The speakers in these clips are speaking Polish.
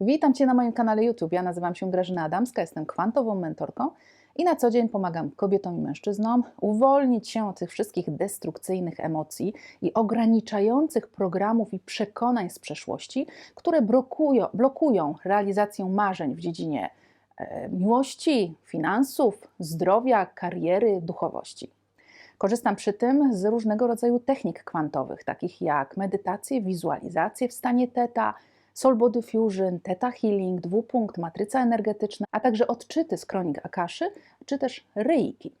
Witam Cię na moim kanale YouTube. Ja nazywam się Grażyna Adamska, jestem kwantową mentorką i na co dzień pomagam kobietom i mężczyznom uwolnić się od tych wszystkich destrukcyjnych emocji i ograniczających programów i przekonań z przeszłości, które blokują, blokują realizację marzeń w dziedzinie e, miłości, finansów, zdrowia, kariery, duchowości. Korzystam przy tym z różnego rodzaju technik kwantowych, takich jak medytacje, wizualizacje w stanie teta, Soul Body Fusion, Theta Healing, dwupunkt, matryca energetyczna, a także odczyty z kronik Akaszy, czy też Reiki.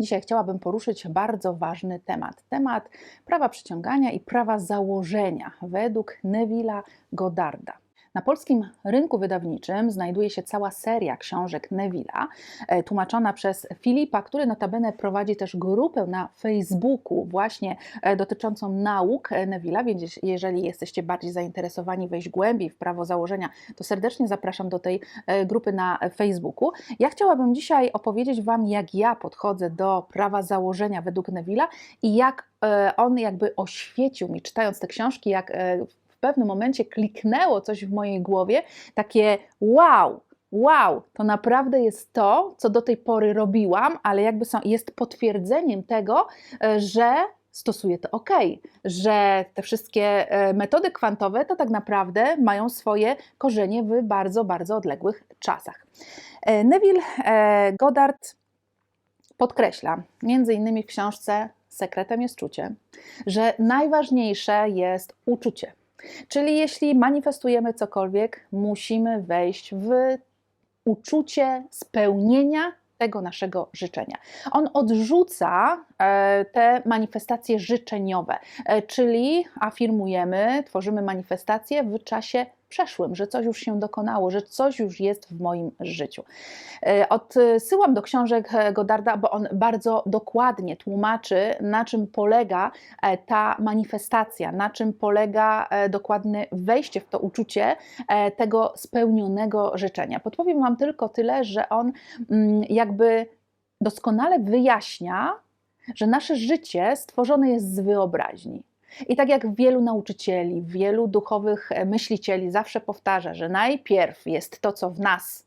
Dzisiaj chciałabym poruszyć bardzo ważny temat. Temat prawa przyciągania i prawa założenia według Neville'a Goddarda. Na polskim rynku wydawniczym znajduje się cała seria książek Neville'a, e, tłumaczona przez Filipa, który notabene prowadzi też grupę na Facebooku właśnie e, dotyczącą nauk e, Neville'a, więc jeżeli jesteście bardziej zainteresowani wejść głębiej w prawo założenia, to serdecznie zapraszam do tej grupy na Facebooku. Ja chciałabym dzisiaj opowiedzieć Wam, jak ja podchodzę do prawa założenia według Neville'a i jak on jakby oświecił mi, czytając te książki, jak pewnym momencie kliknęło coś w mojej głowie, takie wow, wow, to naprawdę jest to, co do tej pory robiłam, ale jakby są, jest potwierdzeniem tego, e, że stosuję to ok, że te wszystkie e, metody kwantowe to tak naprawdę mają swoje korzenie w bardzo, bardzo odległych czasach. E, Neville Goddard podkreśla, między innymi w książce Sekretem jest czucie, że najważniejsze jest uczucie. Czyli jeśli manifestujemy cokolwiek, musimy wejść w uczucie spełnienia tego naszego życzenia. On odrzuca e, te manifestacje życzeniowe, e, czyli afirmujemy, tworzymy manifestacje w czasie przeszłym, że coś już się dokonało, że coś już jest w moim życiu. E, odsyłam do książek Godarda, bo on bardzo dokładnie tłumaczy, na czym polega e, ta manifestacja, na czym polega e, dokładne wejście w to uczucie tego spełnionego życzenia. Podpowiem Wam tylko tyle, że on mm, jakby doskonale wyjaśnia, że nasze życie stworzone jest z wyobraźni. I tak jak wielu nauczycieli, wielu duchowych e, myślicieli zawsze powtarza, że najpierw jest to, co w nas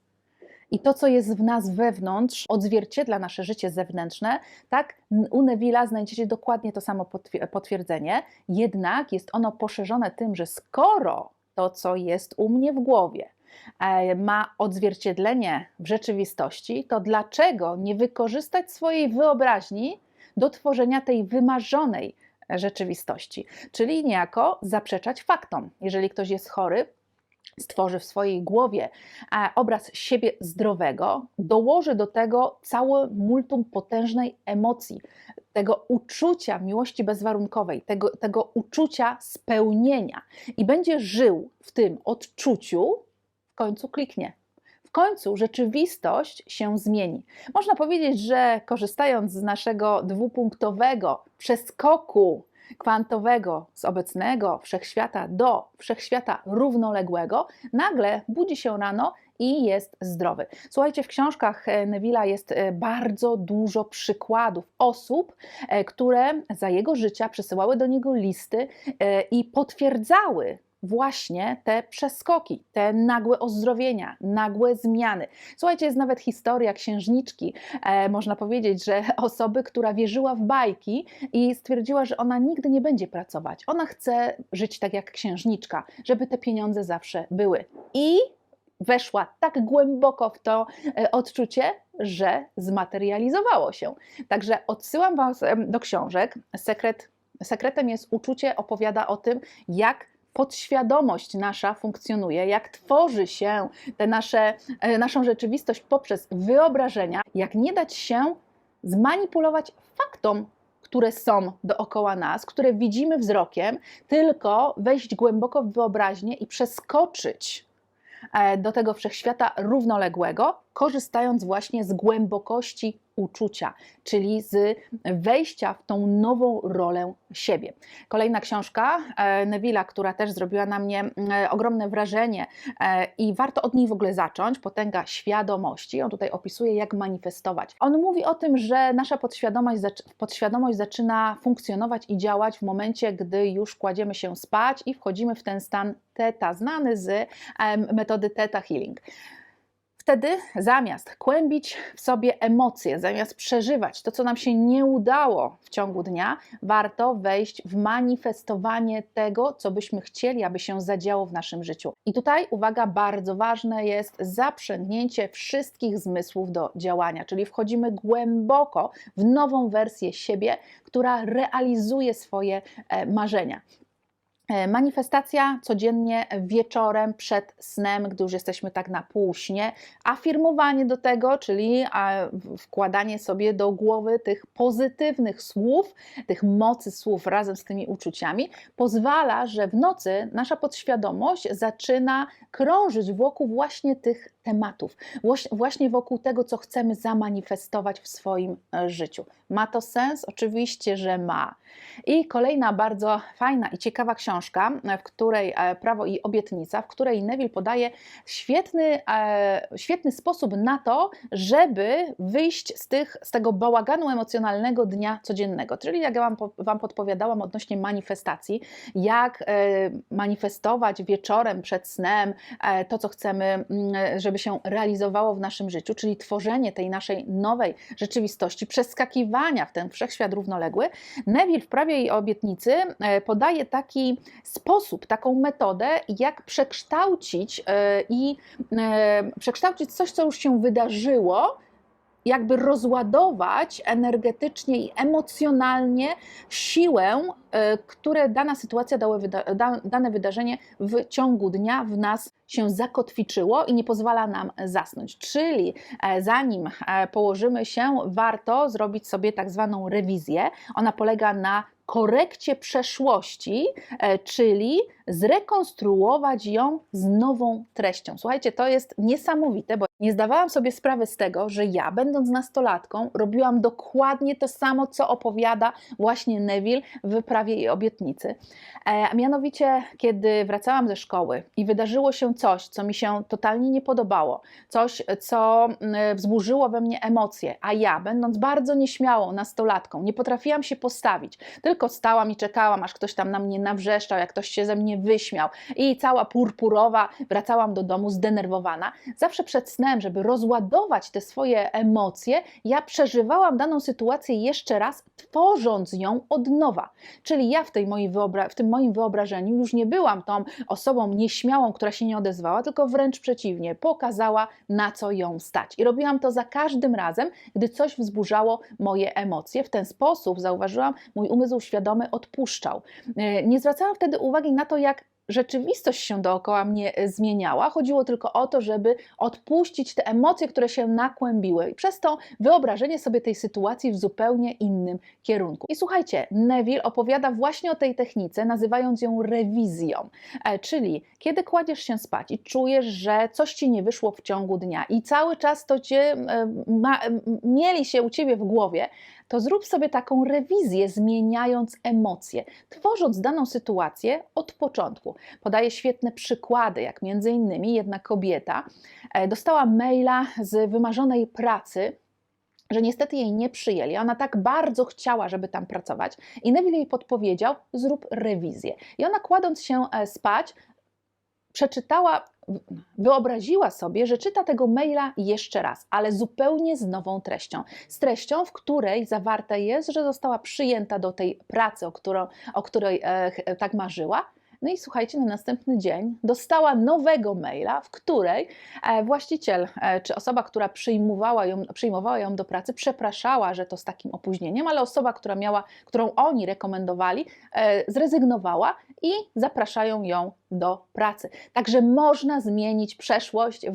i to, co jest w nas wewnątrz, odzwierciedla nasze życie zewnętrzne, tak? U Neville'a znajdziecie dokładnie to samo potwierdzenie, jednak jest ono poszerzone tym, że skoro to, co jest u mnie w głowie, e, ma odzwierciedlenie w rzeczywistości, to dlaczego nie wykorzystać swojej wyobraźni do tworzenia tej wymarzonej rzeczywistości, czyli niejako zaprzeczać faktom. Jeżeli ktoś jest chory, stworzy w swojej głowie e, obraz siebie zdrowego, dołoży do tego całe multum potężnej emocji, tego uczucia miłości bezwarunkowej, tego, tego uczucia spełnienia i będzie żył w tym odczuciu, w końcu kliknie w końcu rzeczywistość się zmieni. Można powiedzieć, że korzystając z naszego dwupunktowego przeskoku kwantowego z obecnego wszechświata do wszechświata równoległego, nagle budzi się rano i jest zdrowy. Słuchajcie, w książkach Neville'a jest e, bardzo dużo przykładów osób, e, które za jego życia przesyłały do niego listy e, i potwierdzały właśnie te przeskoki, te nagłe ozdrowienia, nagłe zmiany. Słuchajcie, jest nawet historia księżniczki. E, można powiedzieć, że osoby, która wierzyła w bajki i stwierdziła, że ona nigdy nie będzie pracować. Ona chce żyć tak jak księżniczka, żeby te pieniądze zawsze były. I weszła tak głęboko w to e, odczucie, że zmaterializowało się. Także odsyłam Was do książek. Sekret, sekretem jest uczucie, opowiada o tym, jak podświadomość nasza funkcjonuje, jak tworzy się te nasze, e, naszą rzeczywistość poprzez wyobrażenia, jak nie dać się zmanipulować faktom, które są dookoła nas, które widzimy wzrokiem, tylko wejść głęboko w wyobraźnię i przeskoczyć e, do tego wszechświata równoległego, korzystając właśnie z głębokości uczucia, czyli z wejścia w tą nową rolę siebie. Kolejna książka e, Neville'a, która też zrobiła na mnie e, ogromne wrażenie e, i warto od niej w ogóle zacząć, Potęga Świadomości. On tutaj opisuje, jak manifestować. On mówi o tym, że nasza podświadomość, podświadomość zaczyna funkcjonować i działać w momencie, gdy już kładziemy się spać i wchodzimy w ten stan teta, znany z metody Theta Healing. Wtedy zamiast kłębić w sobie emocje, zamiast przeżywać to, co nam się nie udało w ciągu dnia, warto wejść w manifestowanie tego, co byśmy chcieli, aby się zadziało w naszym życiu. I tutaj, uwaga, bardzo ważne jest zaprzęgnięcie wszystkich zmysłów do działania, czyli wchodzimy głęboko w nową wersję siebie, która realizuje swoje e, marzenia. E, manifestacja codziennie wieczorem przed snem, gdy już jesteśmy tak na półśnie, afirmowanie do tego, czyli wkładanie sobie do głowy tych pozytywnych słów, tych mocy słów razem z tymi uczuciami, pozwala, że w nocy nasza podświadomość zaczyna krążyć wokół właśnie tych tematów, właśnie wokół tego, co chcemy zamanifestować w swoim e, życiu. Ma to sens? Oczywiście, że ma. I kolejna bardzo fajna i ciekawa książka, w której e, Prawo i Obietnica, w której Neville podaje świetny, e, świetny sposób na to, żeby wyjść z, tych, z tego bałaganu emocjonalnego dnia codziennego. Czyli jak ja Wam, wam podpowiadałam odnośnie manifestacji, jak manifestować wieczorem przed snem to, co chcemy, mm, się realizowało w naszym życiu, czyli tworzenie tej naszej nowej rzeczywistości, przeskakiwania w ten wszechświat równoległy, Neville w prawie i obietnicy e, podaje taki sposób, taką metodę, jak przekształcić e, i e, przekształcić coś, co już się wydarzyło, jakby rozładować energetycznie i emocjonalnie siłę, które dana sytuacja, dane wydarzenie w ciągu dnia w nas się zakotwiczyło i nie pozwala nam zasnąć. Czyli e, zanim e, położymy się, warto zrobić sobie tak zwaną rewizję. Ona polega na korekcie przeszłości, czyli zrekonstruować ją z nową treścią. Słuchajcie, to jest niesamowite, bo nie zdawałam sobie sprawy z tego, że ja, będąc nastolatką, robiłam dokładnie to samo, co opowiada właśnie Neville w Wyprawie i Obietnicy. E, a mianowicie, kiedy wracałam ze szkoły i wydarzyło się coś, co mi się totalnie nie podobało, coś, co mm, wzburzyło we mnie emocje, a ja, będąc bardzo nieśmiałą nastolatką, nie potrafiłam się postawić, tylko stałam i czekałam, aż ktoś tam na mnie nawrzeszczał, jak ktoś się ze mnie wyśmiał i cała purpurowa wracałam do domu zdenerwowana. Zawsze przed snem, żeby rozładować te swoje emocje, ja przeżywałam daną sytuację jeszcze raz, tworząc ją od nowa. Czyli ja w, tej mojej w tym moim wyobrażeniu już nie byłam tą osobą nieśmiałą, która się nie odezwała, tylko wręcz przeciwnie, pokazała na co ją stać. I robiłam to za każdym razem, gdy coś wzburzało moje emocje. W ten sposób, zauważyłam, mój umysł świadomy odpuszczał. E, nie zwracałam wtedy uwagi na to, jak rzeczywistość się dookoła mnie e, zmieniała. Chodziło tylko o to, żeby odpuścić te emocje, które się nakłębiły i przez to wyobrażenie sobie tej sytuacji w zupełnie innym kierunku. I słuchajcie, Neville opowiada właśnie o tej technice, nazywając ją rewizją, e, czyli kiedy kładziesz się spać i czujesz, że coś ci nie wyszło w ciągu dnia i cały czas to cię ma, mieli się u ciebie w głowie, to zrób sobie taką rewizję, zmieniając emocje, tworząc daną sytuację od początku. Podaję świetne przykłady, jak między innymi jedna kobieta e, dostała maila z wymarzonej pracy, że niestety jej nie przyjęli. Ona tak bardzo chciała, żeby tam pracować. I Neville jej podpowiedział: zrób rewizję. I ona kładąc się e, spać, przeczytała wyobraziła sobie, że czyta tego maila jeszcze raz, ale zupełnie z nową treścią. Z treścią, w której zawarte jest, że została przyjęta do tej pracy, o, którą, o której e, tak marzyła, no i słuchajcie, na następny dzień dostała nowego maila, w której e, właściciel e, czy osoba, która przyjmowała ją, przyjmowała ją do pracy, przepraszała, że to z takim opóźnieniem, ale osoba, która miała, którą oni rekomendowali, e, zrezygnowała i zapraszają ją do pracy. Także można zmienić przeszłość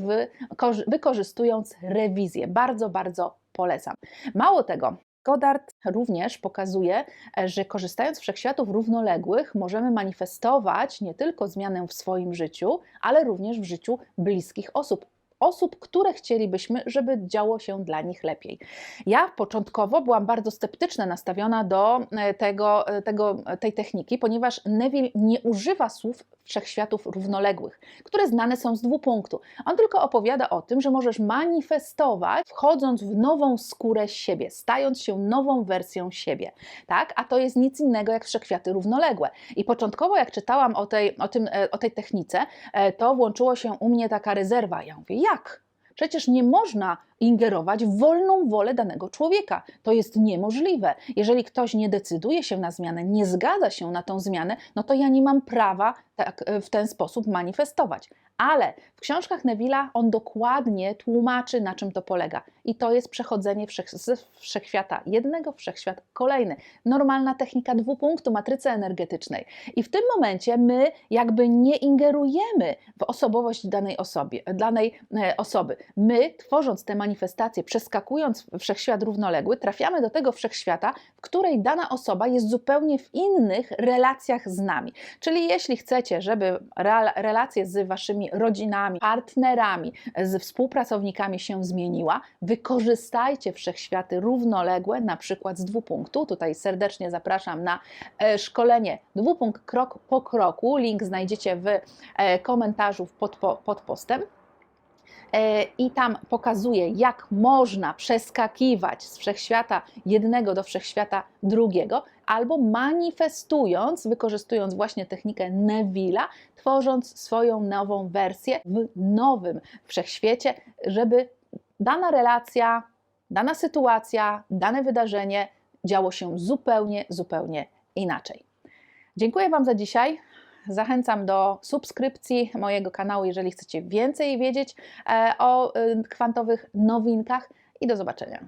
wykorzystując rewizję. Bardzo, bardzo polecam. Mało tego, Goddard również pokazuje, że korzystając z wszechświatów równoległych możemy manifestować nie tylko zmianę w swoim życiu, ale również w życiu bliskich osób osób, które chcielibyśmy, żeby działo się dla nich lepiej. Ja początkowo byłam bardzo sceptycznie nastawiona do e, tego, e, tego, tej techniki, ponieważ Neville nie używa słów wszechświatów równoległych, które znane są z dwupunktu. On tylko opowiada o tym, że możesz manifestować, wchodząc w nową skórę siebie, stając się nową wersją siebie. Tak? A to jest nic innego jak wszechświaty równoległe. I początkowo, jak czytałam o tej, o tym, e, o tej technice, e, to włączyło się u mnie taka rezerwa. Ja mówię, jak? Przecież nie można ingerować w wolną wolę danego człowieka. To jest niemożliwe. Jeżeli ktoś nie decyduje się na zmianę, nie zgadza się na tą zmianę, no to ja nie mam prawa tak, w ten sposób manifestować. Ale w książkach Neville'a on dokładnie tłumaczy, na czym to polega. I to jest przechodzenie wszech, z wszechświata jednego wszechświat kolejny. Normalna technika dwupunktu matrycy energetycznej. I w tym momencie my jakby nie ingerujemy w osobowość danej, osobie, danej e, osoby. My, tworząc te manifestacje, przeskakując wszechświat równoległy, trafiamy do tego wszechświata, w której dana osoba jest zupełnie w innych relacjach z nami. Czyli jeśli chcecie, żeby relacje z waszymi rodzinami, partnerami, z współpracownikami się zmieniła, wykorzystajcie wszechświaty równoległe, na przykład z dwupunktu. Tutaj serdecznie zapraszam na e, szkolenie dwupunkt krok po kroku. Link znajdziecie w e, komentarzu pod, pod postem. E, i tam pokazuje, jak można przeskakiwać z wszechświata jednego do wszechświata drugiego, albo manifestując, wykorzystując właśnie technikę Neville'a, tworząc swoją nową wersję w nowym wszechświecie, żeby dana relacja, dana sytuacja, dane wydarzenie działo się zupełnie, zupełnie inaczej. Dziękuję Wam za dzisiaj. Zachęcam do subskrypcji mojego kanału, jeżeli chcecie więcej wiedzieć e, o e, kwantowych nowinkach i do zobaczenia.